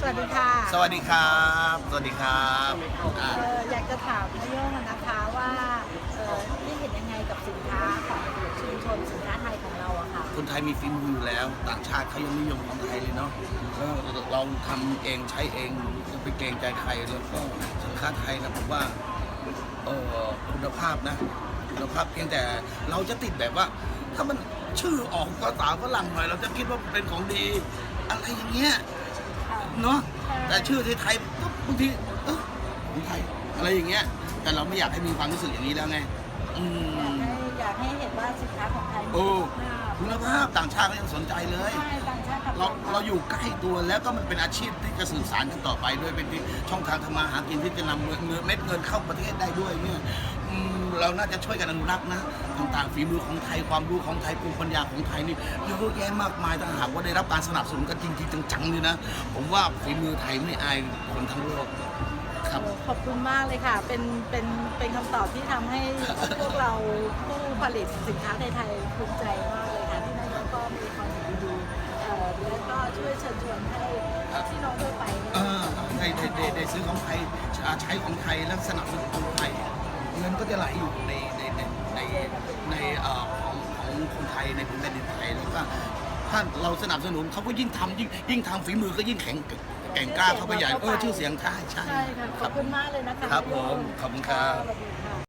สวัสดีค่ะสวัสดีครับ สวัสดีครับอ่าเอ่ออยากจะถามนายโยงนะคะว่าเอ่อที่เห็นยังไงกับสินค้าของชุมชนสินค้าไทยของเราอะค่ะคนไทยมีฝีมืออยู่แล้ว ต่างชาติเขายังนิยมของไทยเลยเนาะแล้วเราทำเองใช้เองไม่ไปเกรงใจใครแล้วก็สินค้าไทยนะผมว่าเออคุณภาพนะคุณภาพเพียงแต่เราจะติดแบบว่า ถ้ามันชื่อออกภาษาฝรั่งหน่อย เราจะคิดว่าเป็นของดี อะไรอย่างเงี้ย เนาะแต่ชื่อไทยๆก็บางทีเออของไทยอะไรอย่างเงี้ย แต่เราไม่อยากให้มีความรู้สึกอย่างนี้แล้วไงอือยากมให้อยากให้เห็นว่าสินค้าของไทยมีโอ้คุณภาพคุณภาพต่างชาติก็ยังสนใจเลย ใช่ต่างชาติกับเราเราอยู่ใกล้ตัวแล้วก็มันเป็นอาชีพที่จะสื่อสารกันต่อไปด้วยเป็นที่ช่องทางทำมาหากินที่จะนำเงินเงินเม็ดเงินเข้าประเทศได้ด้วยเนี่ยอืม เราน่าจะช่วยกันอนุรักษ์นะต่างๆฝีมือของไทยความรู้ของไทยภูมิปัญญาของไทยนี่เยอะแยะมากมายถ้าหากว่าได้รับการสนับสนุนกันจริงๆจังๆเลยนะ ผมว่าฝีมือไทยไม่อายคนทั้งโลกครับขอบคุณมากเลยค่ะ เป็นเป็นเป็นคำตอบที่ทำให้พวกเราผู้ผลิตสินค้าไทยๆภูมิใจมากเลยค่ะที่นายกก็มีความเห็นดีๆเอ่อแล้วก็ช่วยเชิญชวนให้พี่น้องทั่วไปเนี่ยเออได้ได้ได้ได้ซื้อของไทยใช้ของไทยและสนับสนุนของไทย เงินก็จะไหลอยู่ในในในในในเอ่อของของคนไทยในแผ่นดินไทยแล้วก็ถ้าเราสนับสนุนเขาก็ยิ่งทำยิ่งยิ่งทำฝีมือก็ยิ่งแข็งแกร่งกล้าเข้าไปใหญ่เออชื่อเสียงใช่ใช่ใช่ค่ะขอบคุณมากเลยนะคะครับผมขอบคุณครับสวัสดีค่ะ